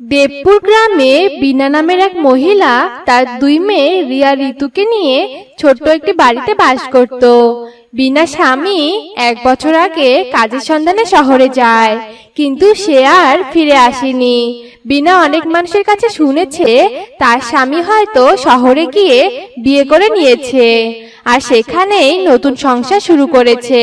দেবপুর গ্রামে বিনা নামের এক মহিলা তার দুই মেয়ে রিয়া ঋতুকে নিয়ে ছোট্ট একটি বাড়িতে বাস করত। বিনা স্বামী এক বছর আগে কাজের সন্ধানে শহরে যায়, কিন্তু সে আর ফিরে আসেনি। বিনা অনেক মানুষের কাছে শুনেছে তার স্বামী হয়তো শহরে গিয়ে বিয়ে করে নিয়েছে, আর সেখানেই নতুন সংসার শুরু করেছে।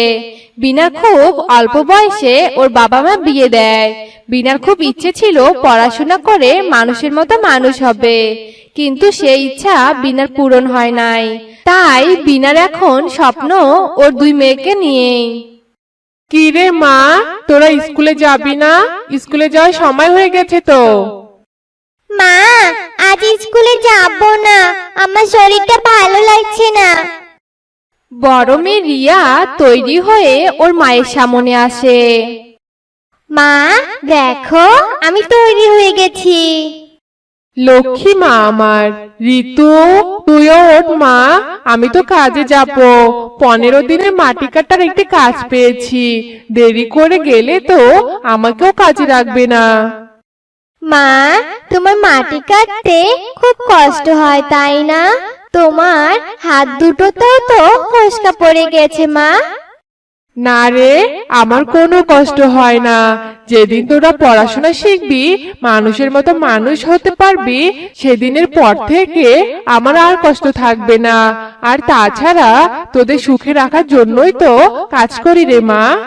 বিনা খুব অল্প বয়সে ওর বাবা মা বিয়ে দেয়। বিনার খুব ইচ্ছে ছিল পড়াশোনা করে মানুষের মতো মানুষ হবে। কিন্তু সেই ইচ্ছা বিনার পূরণ হয় নাই। তাই বিনার এখন স্বপ্ন ওর দুই মেয়েকে নিয়ে। কি রে মা তোরা স্কুলে যাবি না? স্কুলে যাওয়ার সময় হয়ে গেছে তো। মা আজ স্কুলে যাব না। আমার শরীরটা ভালো লাগছে না। বড় মেয়ে রিয়া তৈরি হয়ে ওর মায়ের সামনে আসে। মা দেখো আমি তৈরি হয়ে গেছি। লক্ষ্মী মা আমার ঋতু তুইও ওঠ মা আমি তো কাজে যাব। পনেরো দিনের মাটি কাটার একটি কাজ পেয়েছি। দেরি করে গেলে তো আমাকেও কাজে রাখবে না। মা, তোমার মাটি কাটতে খুব কষ্ট হয়, তাই না? তোমার হাত দুটোতেও তো ফসকা পড়ে গেছে, মা। না রে, আমার কোনো কষ্ট হয় না। যেদিন তোরা পড়াশোনা শিখবি, মানুষের মতো মানুষ হতে পারবি, সেদিনের পর থেকে আমার আর কষ্ট থাকবে না। আর তাছাড়া তোদের সুখে রাখার জন্যই তো কাজ করি রে, মা।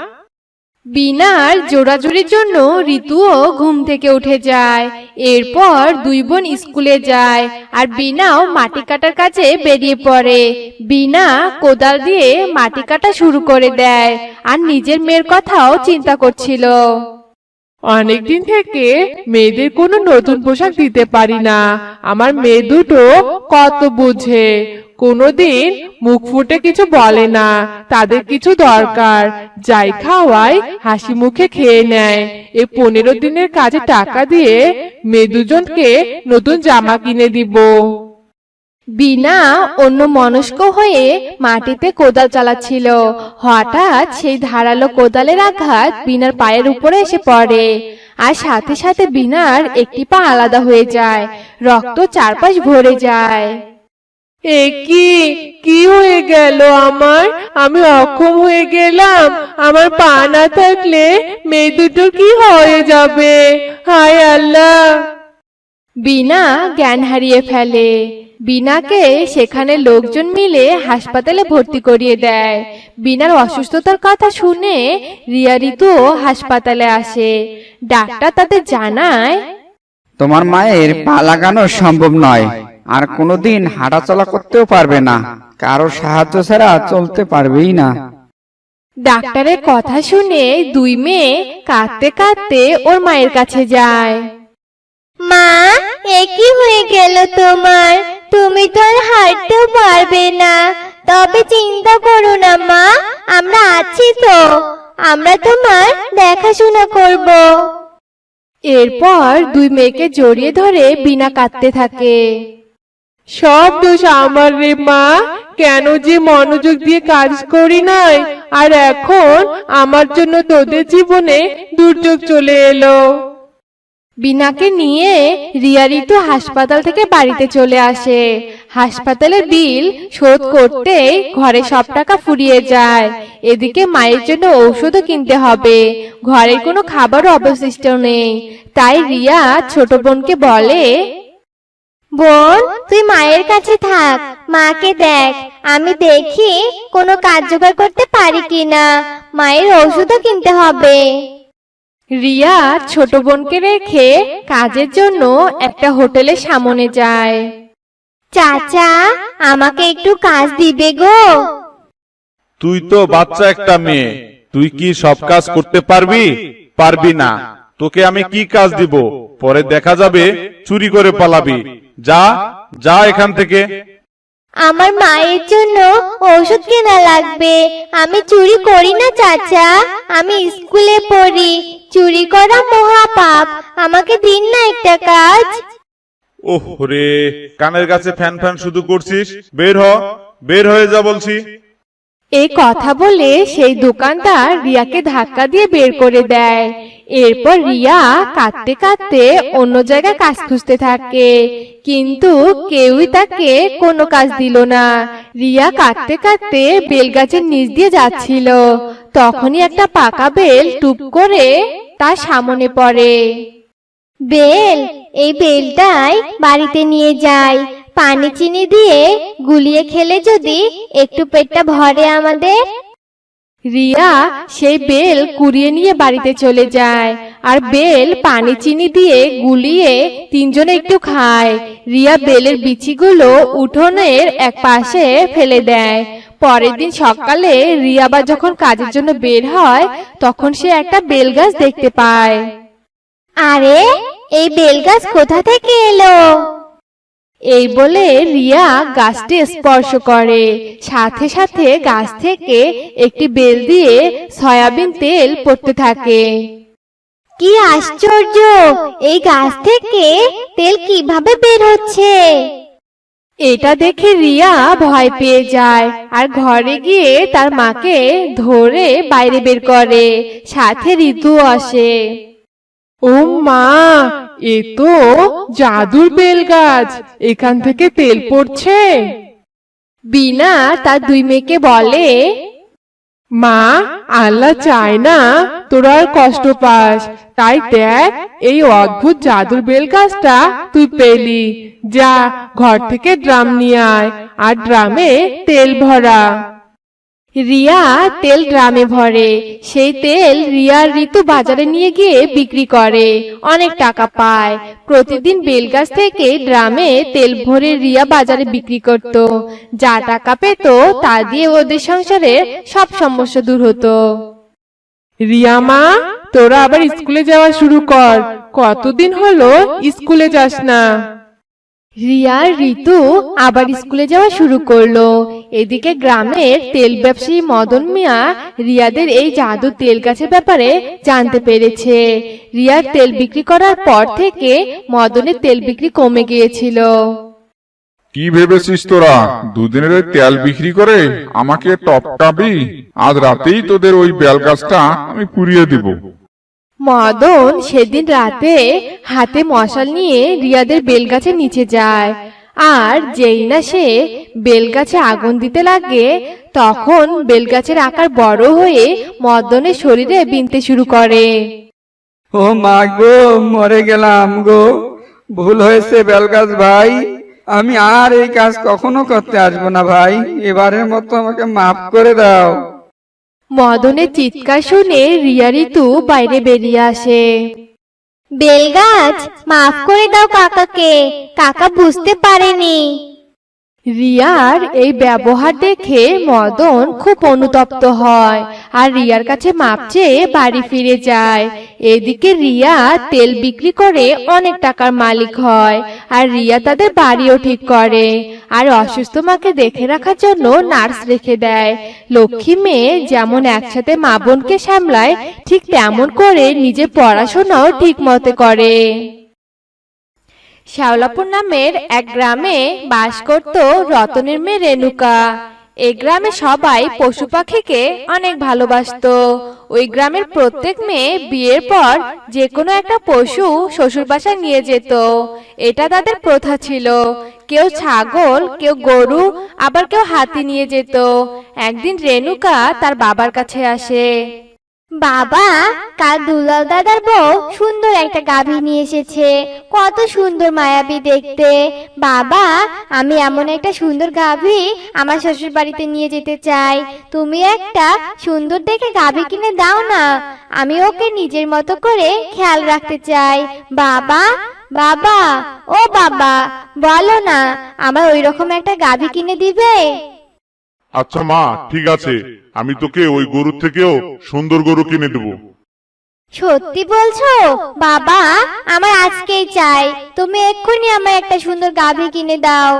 বিনার জোড়াজুড়ির জন্য ঋতুও ঘুম থেকে উঠে যায়। এরপর দুই বোন স্কুলে যায় আর বিনাও মাটি কাটার কাজে বেরিয়ে পড়ে। বিনা কোদাল দিয়ে মাটি কাটা শুরু করে দেয় আর নিজের মেয়ের কথাও চিন্তা করছিল। অনেকদিন থেকে মেয়েদের কোনো নতুন পোশাক দিতে পারি না। আমার মেয়ে দুটো কত বুঝে। কোনোদিন মুখ ফুটে কিছু বলে না। তাদের কিছু দরকার। যাই খাওয়াই হাসি মুখে খেয়ে নেয়। এই পনেরো দিনের কাজে টাকা দিয়ে মেয়ে দুজনকে নতুন জামা কিনে দিব। বিনা অন্য মনস্ক হয়ে মাটিতে কোদাল চালাচ্ছিল। হঠাৎ সেই ধারালো কোদালের আঘাত বিনার পায়ের উপরে এসে পড়ে। আর সাথে সাথে বিনার একটি পা আলাদা হয়ে যায়। রক্ত চারপাশ ভরে যায়। এ কি? কি হয়ে গেল আমার? আমি অক্ষম হয়ে গেলাম। আমার পা না থাকলে মেয়ে দুটো কি হয়ে যাবে? হায় আল্লাহ! বিনা জ্ঞান হারিয়ে ফেলে। বিনাকে সেখানে লোকজন মিলে হাসপাতালে ভর্তি করিয়ে দেয়। বিনার অসুস্থতার কথা শুনে রিয়া ঋতু হাসপাতালে আসে। ডাক্তার তাদের জানায় তোমার মায়ের পা লাগানো সম্ভব নয়। আর কোনোদিন হাঁটাচলা করতেও পারবে না। কারও সাহায্য ছাড়া চলতে পারবেই না। ডাক্তারের কথা শুনে দুই মেয়ে কাঁদতে কাঁদতে ওর মায়ের কাছে যায়। মা এ কি হয়ে গেল তোমার? তুমি তো আর হাঁটতেও পারবে না। তবে চিন্তা করো না, মা, আমরা আছি তো। আমরা তোমার দেখাশোনা করব। এরপর দুই মেয়েকে জড়িয়ে ধরে বিনা কাঁদতে থাকে। সব দোষ আমার রে, মা। কেন যে মনোযোগ দিয়ে কাজ করি নাই, আর এখন আমার জন্য তোদের জীবনে দুর্যোগ চলে এলো। বিনাকে নিয়ে রিয়া ঋতু হাসপাতাল থেকে বাড়িতে চলে আসে। হাসপাতালের বিল শোধ করতে ঘরে সব টাকা ফুরিয়ে যায়। এদিকে মায়ের জন্য ঔষধও কিনতে হবে। ঘরের কোনো খাবারও অবশিষ্ট নেই। তাই রিয়া ছোট বোনকে বলে, বোন, তুই মায়ের কাছে থাক। মাকে দেখ। আমি দেখি কোনো জোগাড় করতে পারি কিনা। মায়ের ওষুধও কিনতে হবে। রিয়া ছোট বোনকে রেখে কাজের জন্য একটা হোটেলের সামনে যায়। চাচা আমাকে একটু কাজ দিবে গো। তুই তো বাচ্চা একটা মেয়ে তুই কি সব কাজ করতে পারবি? পারবি না। তোকে আমি কি কাজ দিব? পরে দেখা যাবে চুরি করে পালাবি। যা যা এখান থেকে। আমার মায়ের জন্য ওষুধ কেনা লাগবে। আমি চুরি করি না চাচা। আমি স্কুলে পড়ি। চুরি করা মহাপাপ আমাকে দিন না একটা কাজ। ওহ রে কানের কাছে ফ্যান ফ্যান শুধু করছিস? বের হ বের হয়ে যা বলছি। এই কথা বলে সেই দোকানদার রিয়াকে ধাক্কা দিয়ে বের করে দেয়। এরপর রিয়া কাঁদতে কাঁদতে অন্য জায়গায় কাজ খুঁজতে থাকে। কিন্তু কেউই তাকে কোনো কাজ দিল না। রিয়া কাঁদতে কাঁদতে বেলগাছের নিচ দিয়ে যাচ্ছিল। তখনই একটা পাকা বেল টুপ করে তার সামনে পড়ে। বেল এই বেলটাই বাড়িতে নিয়ে যাই। পানি চিনি দিয়ে গুলিয়ে খেলে যদি একটু পেটটা ভরে আমাদের। রিয়া সেই বেল কুড়িয়ে নিয়ে বাড়িতে চলে যায় আর বেল পানি চিনি দিয়ে গুলিয়ে তিনজনে একটু খায়। রিয়া বেলের বিচিগুলো উঠোনের এক পাশে ফেলে দেয়। পরের দিন সকালে রিয়া আবার যখন কাজের জন্য বের হয় তখন সে একটা বেল গাছ দেখতে পায়। আরে এই বেল গাছ কোথা থেকে এলো? এই বলে রিয়া গাছটি স্পর্শ করে। সাথে সাথে গাছ থেকে একটি বেল দিয়ে সয়াবিন তেল পড়তে থাকে। কি আশ্চর্য! এই গাছ থেকে তেল কীভাবে বের হচ্ছে? এটা দেখে রিয়া ভয় পেয়ে যায় আর ঘরে গিয়ে তার মাকে ধরে বাইরে বের করে। সাথে ঋতু আসে। ও মা এ তো জাদুর বেল গাছ এখান থেকে তেল পড়ছে। বিনা তার দুই মেয়েকে বলে মা, আল্লাহ চায় না তোর আর কষ্ট পাস। তাই দেখ, এই অদ্ভুত জাদুর বেল গাছটা তুই পেলি। যা, ঘর থেকে ড্রাম নিয়ে আয়। আর ড্রামে তেল ভরা। রিয়া তেল ড্রামে ভরে। সেই তেল রিয়া আর ঋতু বাজারে নিয়ে গিয়ে বিক্রি করে। অনেক টাকা পায়। প্রতিদিন বেলগাছ থেকে ড্রামে তেল ভরে রিয়া বাজারে বিক্রি করত। যা টাকা পেত, তা দিয়ে ওদের সংসারে সব সমস্যা দূর হতো। রিয়া মা, তোরা আবার স্কুলে যাওয়া শুরু কর। কতদিন হলো স্কুলে যাস না? রিয়া আর ঋতু আবার স্কুলে যাওয়া শুরু করল। এদিকে গ্রামের তেল ব্যবসায়ী মদন মিয়া রিয়াদের এই জাদু তেল গাছের ব্যাপারে জানতে পেরেছে। রিয়ার তেল বিক্রি করার পর থেকে মদনের তেল বিক্রি কমে গিয়েছিল। কি ভেবেছিস তোরা? দুদিনের ওই তেল বিক্রি করে আমাকে টপকাবি আজ রাতেই তোদের ওই বেল গাছটা আমি পুড়িয়ে দিব। মদন সেদিন রাতে হাতে মশাল নিয়ে রিয়াদের বেলগাছের নিচে যায়। আর যেই না সে বেলগাছে আগুন দিতে লাগে, তখন বেলগাছের আকার বড় হয়ে মদনের শরীরে বিনতে শুরু করে। ও মা গো, মরে গেলাম গো। ভুল হয়েছে বেলগাছ ভাই। আমি আর এই কাজ কখনো করতে আসব না ভাই। এবারের মতো আমাকে মাফ করে দাও। মদনের চিৎকার শুনে রিয়া ঋতু বাইরে বেরিয়ে আসে। বেলগাছ, মাফ করে দাও কাকাকে। কাকা বুঝতে পারেনি। রিয়ার এই ব্যবহার দেখে মদন খুব অনুতপ্ত হয় আর রিয়ার কাছে মাপ চেয়ে বাড়ি ফিরে যায়। এদিকে রিয়া তেল বিক্রি করে অনেক টাকার মালিক হয় আর রিয়া তাদের বাড়িও ঠিক করে আর অসুস্থ মাকে দেখে রাখার জন্য নার্স রেখে দেয়। লক্ষ্মী মেয়ে যেমন একসাথে মা বোনকে সামলায় ঠিক তেমন করে নিজের পড়াশোনাও ঠিক মতে করে। শ্যাওলাপুর নামের এক গ্রামে বাস করত রতনের মেয়ে রেণুকা। এই গ্রামে সবাই পশু পাখিকে অনেক ভালোবাসতো। ওই গ্রামের প্রত্যেক মেয়ে বিয়ের পর যে কোনো একটা পশু শ্বশুর বাসায় নিয়ে যেত। এটা তাদের প্রথা ছিল। কেউ ছাগল, কেউ গরু, আবার কেউ হাতি নিয়ে যেত। একদিন রেণুকা তার বাবার কাছে আসে। বাবা, কাল দুলাল দাদার বউ সুন্দর একটা গাভী নিয়ে এসেছে। কত সুন্দর মায়াবী দেখতে। বাবা, আমি এমন একটা সুন্দর গাভী আমার শ্বশুর বাড়িতে নিয়ে যেতে চাই। তুমি একটা সুন্দর দেখে গাভী কিনে দাও না। আমি ওকে নিজের মতো করে খেয়াল রাখতে চাই। বাবা বাবা, ও বাবা, বলো না আমার ওই রকম একটা গাভী কিনে দিবে? আচ্ছা মা ঠিক আছে। আমি তোকে ওই গরু থেকেও সুন্দর গরু কিনে দেবো। সত্যি বলছো? বাবা আমার আজকেই চাই। তুমি এক্ষুনি আমার একটা সুন্দর গাভী কিনে দাও।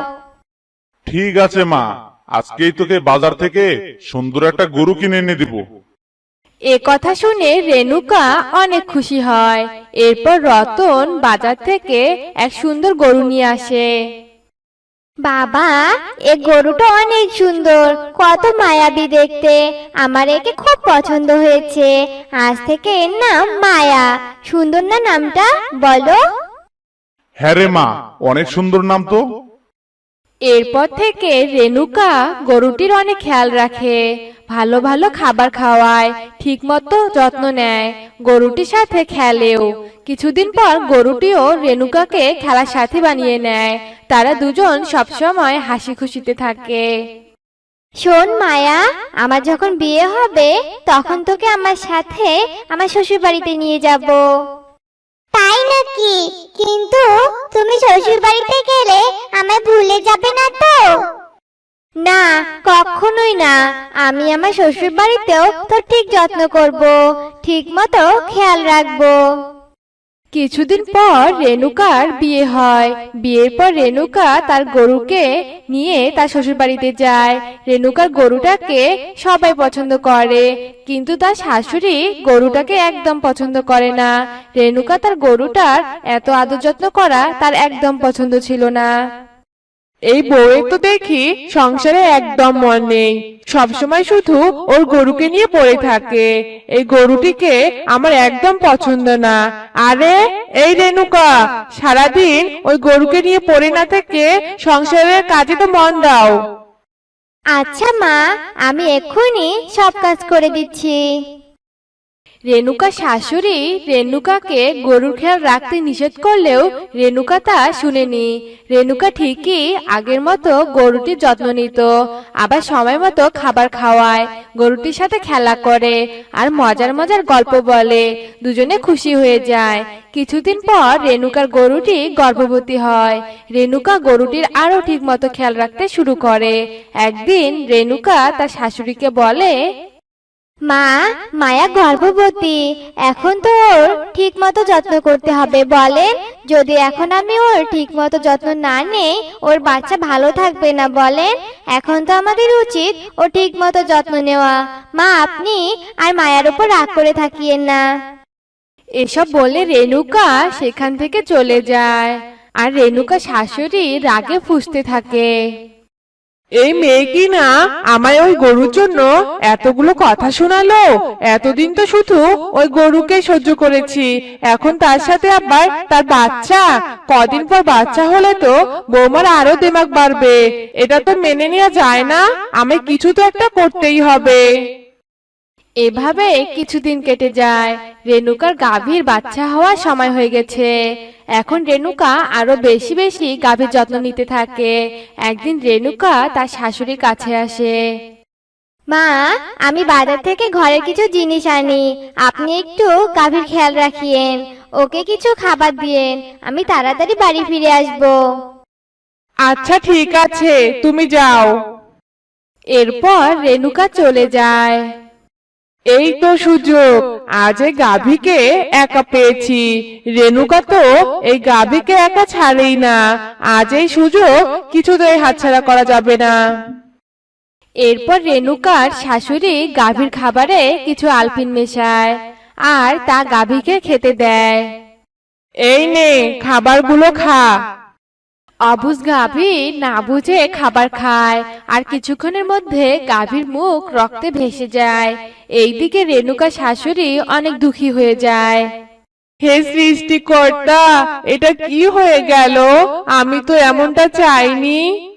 ঠিক আছে মা আজকেই তোকে বাজার থেকে সুন্দর একটা গরু কিনে এনে দিব। এ কথা শুনে রেনুকা অনেক খুশি হয়। এরপর রতন বাজার থেকে এক সুন্দর গরু নিয়ে আসে। বাবা এ গরুটা অনেক সুন্দর। কত মায়াবী দেখতে। আমার একে খুব পছন্দ হয়েছে। আজ থেকে এর নাম মায়া। সুন্দর না নামটা বলো? হ্যাঁ রে মা অনেক সুন্দর নাম তো। এরপর থেকে রেনুকা গরুটির অনেক খেয়াল রাখে। ভালো ভালো খাবার খাওয়ায় ঠিকমতো যত্ন নেয়। গরুটির সাথে খেলেও কিছুদিন পর গরুটিও রেনুকাকে খেলার সাথী বানিয়ে নেয়। তারা দুজন সবসময় হাসি খুশিতে থাকে। শোন মায়া আমার যখন বিয়ে হবে তখন তোকে আমার সাথে আমার শ্বশুর বাড়িতে নিয়ে যাব। তাই নাকি? কিন্তু তুমি শ্বশুর বাড়িতে গেলে আমায় ভুলে যাবে না তো? না, কখনোই না। আমি আমার শ্বশুর বাড়িতেও তোর ঠিক যত্ন করব ঠিক মতো খেয়াল রাখব। কিছুদিন পর রেনুকার বিয়ে হয়। বিয়ের পর রেনুকা তার গরুকে নিয়ে তার শ্বশুর বাড়িতে যায়। রেনুকার গরুটাকে সবাই পছন্দ করে, কিন্তু তার শাশুড়ি গরুটাকে একদম পছন্দ করে না। রেনুকা তার গরুটার এত আদর যত্ন করা তার একদম পছন্দ ছিল না। এই বউয়ের তো দেখি সংসারে একদম মন নেই। সবসময় শুধু ওর গরুকে নিয়ে পড়ে থাকে। এই গরুটিকে আমার একদম পছন্দ না। আরে এই রেনুকা সারাদিন ওই গরুকে নিয়ে পড়ে না থেকে সংসারের কাজে তো মন দাও। আচ্ছা মা আমি এক্ষুনি সব কাজ করে দিচ্ছি। রেনুকা শাশুড়ি রেনুকাকে গরুর খেয়াল রাখতে নিষেধ করলেও রেনুকা তা শুনেনি। রেনুকা ঠিকই আগের মতো গরুটির যত্ন নিত, আবার সময় মতো খাবার খাওয়ায়, গরুটির সাথে খেলা করে আর মজার মজার গল্প বলে। দুজনে খুশি হয়ে যায়। কিছুদিন পর রেনুকার গরুটি গর্ভবতী হয়। রেনুকা গরুটির আরও ঠিক মতো খেয়াল রাখতে শুরু করে। একদিন রেনুকা তার শাশুড়িকে বলে মা, মায়া গর্ভবতী, এখন তো ওর ঠিক মতো যত্ন করতে হবে, বলেন। যদি এখন আমি ওর ঠিক মতো যত্ন না নেই, ওর বাচ্চা ভালো থাকবে না, বলেন। এখন তো আমাদের উচিত ও ঠিক মতো যত্ন নেওয়া। মা, আপনি আর মায়ার উপর রাগ করে থাকিয়েন না। এসব বলে রেনুকা সেখান থেকে চলে যায়। আর রেনুকা শাশুড়ি রাগে ফুঁসতে থাকে। এই মেয়ে কি না আমায় ওই গরুর জন্য এতগুলো কথা শোনালো? এতদিন তো শুধু ওই গরুকে সহ্য করেছি। এখন তার সাথে আবার তার বাচ্চা। কদিন পর বাচ্চা হলে তো বৌমার আরও দিমাগ বাড়বে। এটা তো মেনে নেওয়া যায় না। আমি কিছু তো একটা করতেই হবে। এভাবে কিছুদিন কেটে যায়। রেনুকার গাভীর বাচ্চা হওয়ার সময় হয়ে গেছে। এখন রেনুকা আরও বেশি বেশি গাভীর যত্ন নিতে থাকে। একদিন রেনুকা তার শাশুড়ির কাছে আসে। মা আমি বাজার থেকে ঘরের কিছু জিনিস আনি। আপনি একটু গাভীর খেয়াল রাখিয়েন। ওকে কিছু খাবার দিয়েন। আমি তাড়াতাড়ি বাড়ি ফিরে আসব। আচ্ছা ঠিক আছে। তুমি যাও। এরপর রেনুকা চলে যায়। এই তো সুযোগ। আজ এই গাভীকে একা পেয়েছি। রেনুকা তো এই গাভীকে একা ছাড়েই না। আজ এই সুযোগ কিছুতেই হাতছাড়া করা যাবে না। এরপর রেনুকার শাশুড়ি গাভীর খাবারে কিছু আলপিন মেশায় আর তা গাভীকে খেতে দেয়। এই নে, খাবারগুলো খা। অবুজ গাভী না বুঝে খাবার খায় আর কিছুক্ষণের মধ্যে গাভীর মুখ রক্তে ভেসে যায়। এইদিকে রেনুকা শাশুড়ি অনেক দুঃখী হয়ে যায়। হে সৃষ্টিকর্তা এটা কি হয়ে গেল? আমি তো এমনটা চাইনি।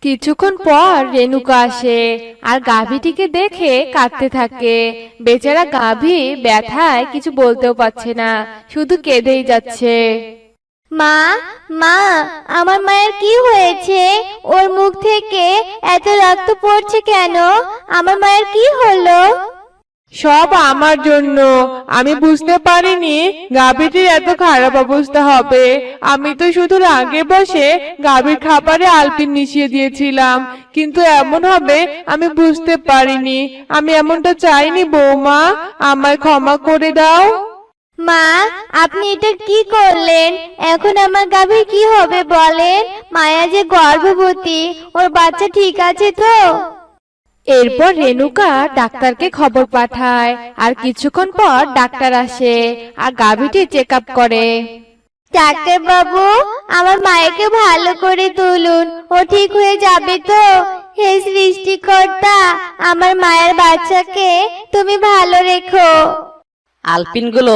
কিছুক্ষণ পর রেনুকা আসে আর গাভীটিকে দেখে কাঁদতে থাকে। বেচারা গাভী ব্যথায় কিছু বলতেও পারছে না শুধু কেঁদেই যাচ্ছে। মা মা, আমার মায়ের কি হয়েছে? ওর মুখ থেকে এত রক্ত পড়ছে কেন? আমার মায়ের কি হলো? সব আমার জন্য। আমি বুঝতে পারিনি গাভীটির এত খারাপ অবস্থা হবে। আমি তো শুধু রাগে বসে গাভীর খাবারে আলপিন মিশিয়ে দিয়েছিলাম। কিন্তু এমন হবে আমি বুঝতে পারিনি। আমি এমনটা চাইনি বৌমা। আমায় ক্ষমা করে দাও। মা আপনি এটা কি করলেন? এখন আমার গাভীর কি হবে বলেন? মায়া যে গর্ভবতী ওর বাচ্চা ঠিক আছে তো? এরপর রেনুকা ডাক্তারকে খবর পাঠায় আর কিছুক্ষণ পর ডাক্তার আসে আর গাভীটি চেক আপ করে। ডাক্তার বাবু আমার মায়েকে ভালো করে তুলুন ও ঠিক হয়ে যাবে তো? হে সৃষ্টিকর্তা আমার মায়ের বাচ্চাকে তুমি ভালো রেখো। আলপিনগুলো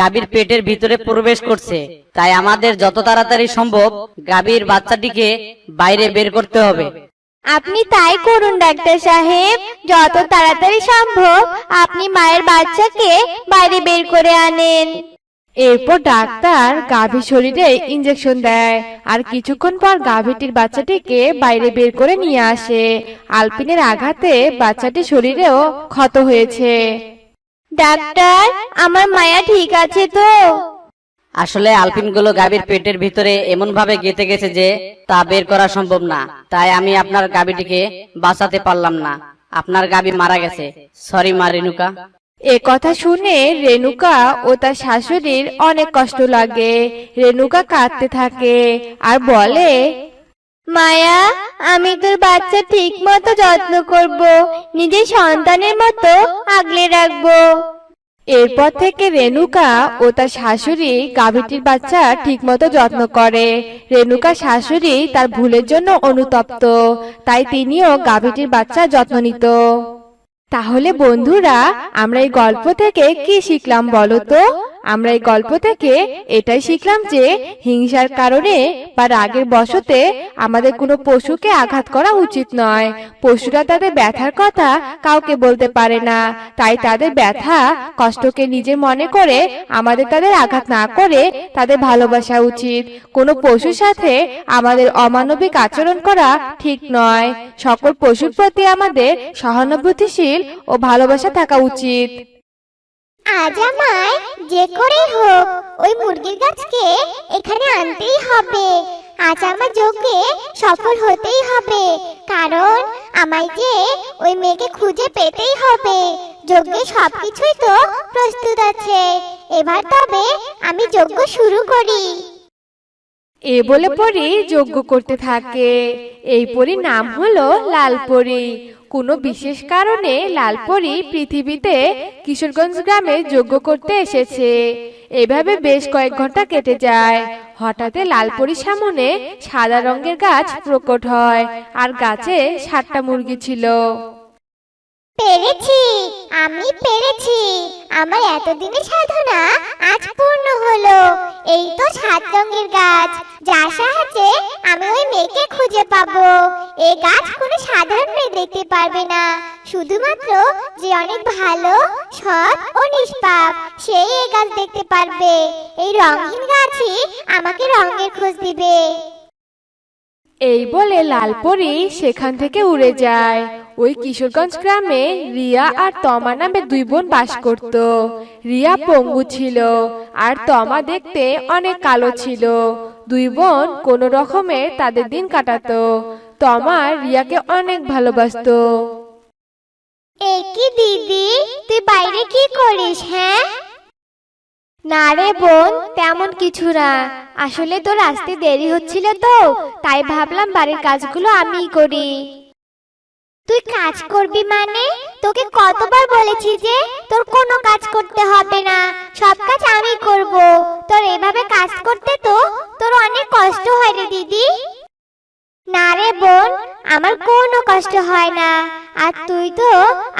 গাভীর পেটের ভিতরে প্রবেশ করছে। তাই আমাদের যত তাড়াতাড়ি সম্ভব গাভীর বাচ্চাটিকে বাইরে বের করতে হবে। আপনি তাই করুন ডাক্তার সাহেব। যত তাড়াতাড়ি সম্ভব আপনি মায়ের বাচ্চাকে বাইরে বের করে আনেন। এরপর ডাক্তার গাভীর শরীরে ইঞ্জেকশন দেয় আর কিছুক্ষণ পর গাভীটির বাচ্চাটিকে বাইরে বের করে নিয়ে আসে। আলপিনের আঘাতে বাচ্চাটি শরীরেও ক্ষত হয়েছে। ডাক্তার আমার মায়া ঠিক আছে তো? আসলে আলপিনগুলো গাভীর পেটের ভিতরে এমন ভাবে গেঁথে গেছে যে তা বের করা সম্ভব না। তাই আমি আপনার গাভীটিকে বাঁচাতে পারলাম না। আপনার গাভী মারা গেছে। সরি মা রেনুকা এ কথা শুনে রেনুকা ও তার শাশুড়ির অনেক কষ্ট লাগে। রেনুকা কাঁদতে থাকে আর বলে মায়া, আমি তোর বাচ্চা ঠিক মতো যত্ন করব, নিজের সন্তানের মতো আগলে রাখব। এরপর থেকে রেনুকা ও তার শাশুড়ি গাভীটির বাচ্চা ঠিকমতো যত্ন করে। রেনুকা শাশুড়ি তার ভুলের জন্য অনুতপ্ত, তাই তিনিও গাভীটির বাচ্চা যত্ন নিত। তাহলে বন্ধুরা, আমরা এই গল্প থেকে কি শিখলাম বলো তো? আমরা এই গল্প থেকে এটাই শিখলাম যে হিংসার কারণে বা রাগের বশতে আমাদের কোনো পশুকে আঘাত করা উচিত নয়। পশুরা তাদের ব্যথার কথা কাউকে বলতে পারে না। তাই তাদের ব্যথা কষ্টকে নিজে মনে করে আমাদের তাদের আঘাত না করে তাদের ভালোবাসা উচিত। কোনো পশুর সাথে আমাদের অমানবিক আচরণ করা ঠিক নয়। সকল পশুর প্রতি আমাদের সহানুভূতিশীল ও ভালোবাসা থাকা উচিত। আজ আমায় যে করেই হোক, ওই মুরগির গাছকে এখানে আনতেই হবে। আজ আমার যোগে সফল হতেই হবে, কারণ আমায় যে ওই মেয়েকে খুঁজে পেতেই হবে। যজ্ঞে সবকিছুই তো প্রস্তুত আছে। এবার তবে আমি যজ্ঞ শুরু করি। এ বলে পরি যজ্ঞ করতে থাকে। এই পরীর নাম হলো লালপরি। কোনো বিশেষ কারণে লালপরি পৃথিবীতে কিশোরগঞ্জ গ্রামে যোগ্য করতে এসেছে। এভাবে বেশ কয়েক ঘণ্টা কেটে যায়। হঠাৎ লালপরির সামনে সাদা রঙের গাছ প্রকট হয় আর গাছে সাতটা মুরগি ছিল। পেরেছি, আমি পেরেছি। আমার এতদিনের সাধনা আজ পূর্ণ হলো। এই তো সাত রঙের গাছ, যার সাহায্যে আমি ওই মেয়েকে খুঁজে পাবো। এই গাছ কোনো সাধারণ মেয়ে দেখতে পারবে না। শুধুমাত্র যে অনেক ভালো, সৎ ও নিষ্পাপ, সেই এই গাছ দেখতে পারবে। এই রঙিন গাছই আমাকে রঙের খোঁজ দিবে। এই বলে লালপরি সেখান থেকে উড়ে যায়। ওই কিশোরগঞ্জ গ্রামে রিয়া আর তমা নামে দুই বোন বাস করত। রিয়া পঙ্গু ছিল আর তমা দেখতে অনেক কালো ছিল। দুই বোন কোনো রকমে তাদের দিন কাটাতো। তমা রিয়াকে অনেক ভালোবাসতো। এ কি দিদি, তুই বাইরে কি করিস হ্যাঁ? না রে বোন, তেমন কিছু না। আসলে তোর আসতে দেরি হচ্ছিল তো, তাই ভাবলাম বাড়ির কাজগুলো আমিই করি। তুই কাজ করবি মানে? তোকে কতবার বলেছি যে, তোর কোনো কাজ করতে হবে না। সব কাজ আমি করব। তোর এভাবে কাজ করতে তো তোর অনেক কষ্ট হয় রে দিদি। না রে বোন, আমার কোনো কষ্ট হয় না। আর তুই তো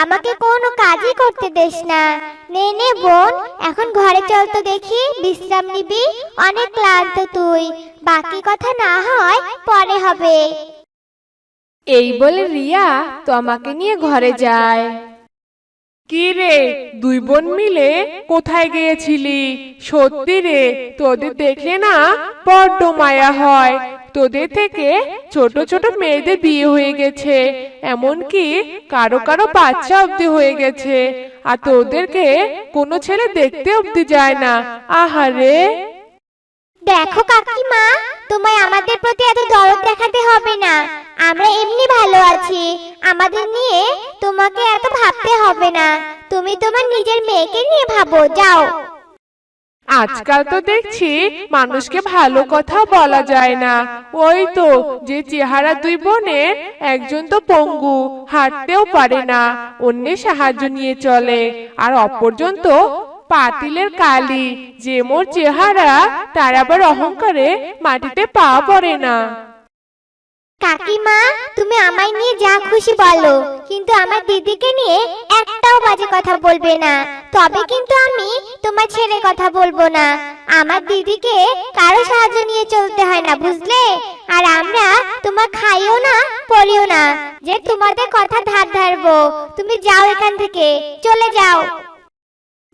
আমাকে কোনো কাজই করতে দেস না। নে নে বোন, এখন ঘরে চল তো দেখি, বিশ্রাম নিবি। অনেক ক্লান্ত তুই। বাকি কথা না হয় পরে হবে। এই বলে রিয়া তমাকে নিয়ে ঘরে যায়। কি রে দুই বোন মিলে কোথায় গিয়েছিলি? সত্যি রে তোদের দেখলে না বড্ড মায়া হয়। তোদের থেকে ছোট ছোট মেয়েদের বিয়ে হয়ে গেছে এমনকি কারও কারও বাচ্চা অবধি হয়ে গেছে। আর তোদেরকে কোনো ছেলে দেখতে অবধি যায় না। আহারে। দেখো কাকিমা তোমায় আমাদের প্রতি এত দরদ দেখাতে হবে না। আমরা এমনি ভালো আছি। আমাদের নিয়ে তোমাকে এত ভাবতে হবে না। তুমি তোমার নিজের মেয়েকে নিয়ে ভাবো, যাও। আজকাল তো দেখছি মানুষকে ভালো কথা বলা যায় না। ওই তো, যে চেহারা দুই বোনের, একজন তো পঙ্গু, হাঁটতেও পারে না অন্যের সাহায্য নিয়ে চলে, আর অপরজন তো পাতিলের কালি, যে মোর চেহারা, তার আবার অহংকারে মাটিতে পা পড়ে না। কাকিমা, তুমি আমায় নিয়ে যা খুশি বলো, কিন্তু আমার দিদিকে নিয়ে একটাও বাজে কথা বলবে না। তবে কিন্তু আমি তোমার ছেড়ে কথা বলব না। আমার দিদিকে কারও সাহায্য নিয়ে চলতে হয় না, বুঝলে? আর আমরা তোমার খাইও না, পড়িও না, যে তোমাদের কথা ধার ধারবো। তুমি যাও এখান থেকে, চলে যাও।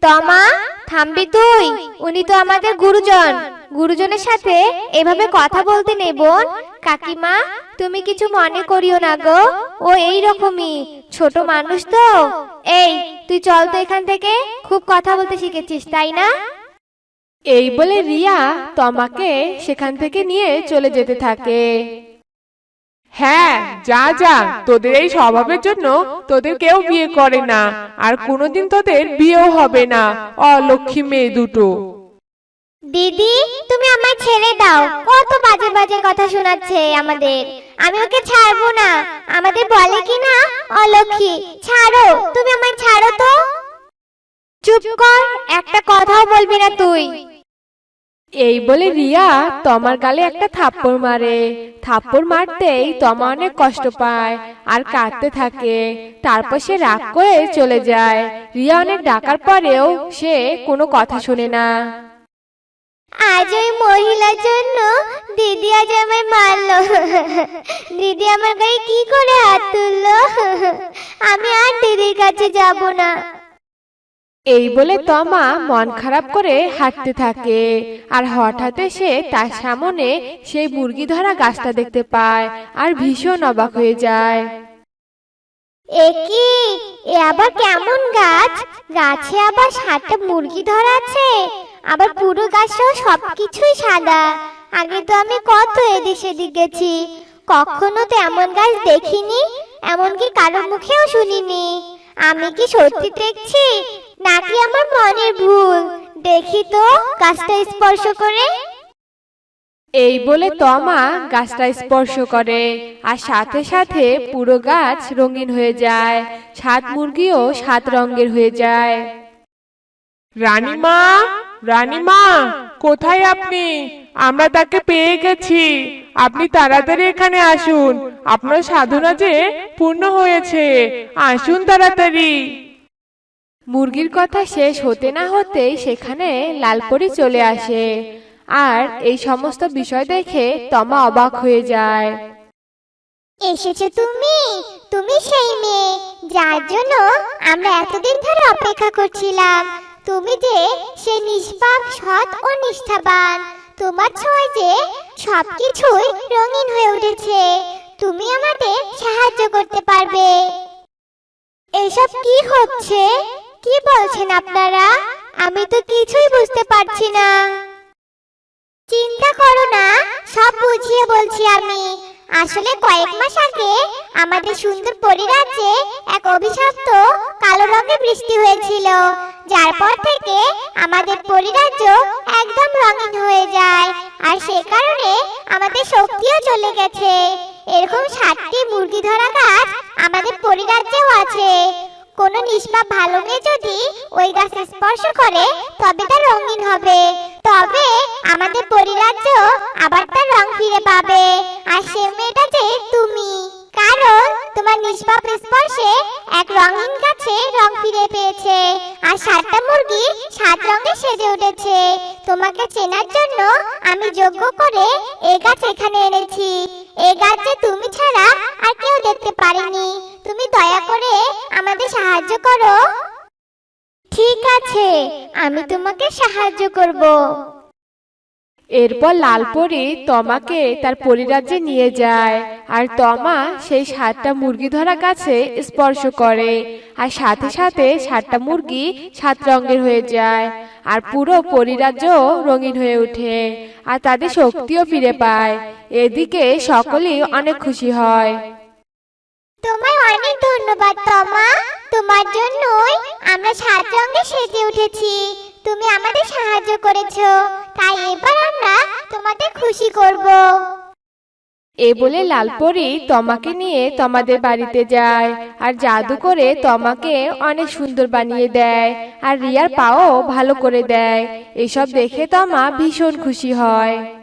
তমা, থামবি তুই। উনি তো আমাদের গুরুজন। গুরুজনের সাথে এভাবে কথা বলতে নেই বোন। কাকিমা, তুমি কিছু মনে করিও না গো। ও এই রকমই। ছোট মানুষ তো। এই, তুই চল তো এখান থেকে। খুব কথা বলতে শিখেছিস, তাই না? এই বলে রিয়া তমাকে সেখান থেকে নিয়ে চলে যেতে থাকে। হ্যাঁ যা যা, তোদের এই স্বভাবের জন্য তোদের কেউ বিয়ে করে না, আর কোনোদিন তোদের বিয়েও হবে না অলক্ষী মেয়ে দুটো। দিদি, তুমি আমায় ছেড়ে দাও, কত বাজে বাজে কথা শোনাচ্ছে আমাদের। আমি ওকে ছাড়বো না, আমাদের বলে কি না? অলক্ষী ছাড়ো, তুমি আমায় ছাড়ো তো। চুপ কর, একটা কথাও বলবি না তুই। এই বলে রিয়া তমার গালে একটা থাপ্পড় মারে। থাপ্পড় মারতেই তমা অনেক কষ্ট পায় আর কাঁদতে থাকে। তারপর সে রাগ করে চলে যায়। রিয়া অনেক ডাকার পরেও সে কোনো কথা শোনে না। আজ ওই মহিলার জন্য দিদি আজ আমায় মারলো। দিদি আমার গায়ে কি করে হাত তুললো? আমি আর দিদির কাছে যাব না। এই বলে তমা মন খারাপ করে হাঁটতে থাকে। আর হঠাৎ সে তার সামনে সেই মুরগি ধরা গাছটা দেখতে পায় আর ভীষণ অবাক হয়ে যায়। এ এ আবার কেমন গাছ? গাছে আবার সাতটা মুরগি ধরা আছে। আবার পুরো গাছটাও সবকিছুই সাদা। আগে তো আমি কত এদিক সেদিক কখনো তো এমন গাছ দেখিনি, এমনকি কারোর মুখেও শুনিনি। আমি কি সত্যি দেখছি? নাকি আমার মনের ভুল? দেখি তো গাছটা স্পর্শ করে। এই বলে তমা গাছটা স্পর্শ করে আর সাথে সাথে পুরো গাছ রঙিন হয়ে যায় সাত মুরগিও সাত রঙের হয়ে যায়। রানীমা রানীমা কোথায় আপনি? আমরা তাকে পেয়ে গেছি। আপনি তাড়াতাড়ি এখানে আসুন। আপনার সাধনা যে পূর্ণ হয়েছে। আসুন তাড়াতাড়ি। মুরগির কথা শেষ হতে না হতেই সেখানে লালপরি চলে আসে। আর এই সমস্ত বিষয় দেখে তমা অবাক হয়ে যায়। এসেছ তুমি? তুমি সেই মেয়ে, যার জন্য আমরা এতদিন ধরে অপেক্ষা করছিলাম। তুমি যে সে নিষ্পাপ, সৎ ও নিষ্ঠাবান। তোমার ছোঁয়ায় যে সবকিছুই রঙিন হয়ে উঠেছে। তুমি আমাদের সাহায্য করতে পারবে। এসব কি হচ্ছে? কি বলছেন আপনারা? আমি তো কিছুই বুঝতে পারছি না। চিন্তা করো না, সব বুঝিয়ে বলছি আমি। আসলে কয়েক মাস আগে আমাদের সুন্দর পরিরাজ্যে এক অভিশপ্ত কালো রঙের বৃষ্টি হয়েছিল, যার পর থেকে আমাদের পরিরাজ্য একদম রঙিন হয়ে যায়, আর সে কারণে আমাদের শক্তিও চলে গেছে। এরকম সাতটি মুরগি ধরা গাছ আমাদের পরিরাজ্যেও আছে। কোন নিষ্পাপ ভালো মেয়ে যদি ওই গাছ স্পর্শ করে, তবে তা রঙিন হবে। তবে আমাদের পরিরাজ্য আবার তার রং ফিরে পাবে। আর সে মেয়েটা যে তুমি। কারণ তোমার নিষ্পাপ স্পর্শে এক রঙিন গাছে রং ফিরে পেয়েছে। আর সাতটা মুরগি সাত রঙে সেজে উঠেছে। তোমাকে চেনার জন্য আমি যোগ্য করে এ গাছ এখানে এনেছি। এ গাছ যে তুমি ছাড়া আর কেউ দেখতে পারেনি। তুমি দয়া করে আমাদের সাহায্য করো। ঠিক আছে, আমি তোমাকে সাহায্য করব। এরপর লালপরি তোমাকে তার পরিরাজ্যে নিয়ে যায়। আর তমা সেই সাতটা মুরগি ধরা গাছে স্পর্শ করে। আর সাথে সাথে সাতটা মুরগি সাত রঙের হয়ে যায়। আর পুরো পরিরাজ্য রঙিন হয়ে ওঠে। আর তাদের শক্তিও ফিরে পায়। এদিকে সকলেই অনেক খুশি হয়। তোমায় অনেক ধন্যবাদ তমা। তোমার জন্যই আমরা সাত রঙে সেজে উঠেছি। তুমি আমাদের সাহায্য করেছ। তাই এবার আমরা তোমাদের খুশি করব। এ বলে লালপরি তমাকে নিয়ে তোমাদের বাড়িতে যায়, আর জাদু করে তমাকে অনেক সুন্দর বানিয়ে দেয়, আর রিয়ার পাও ভালো করে দেয়। এসব দেখে তমা ভীষণ খুশি হয়।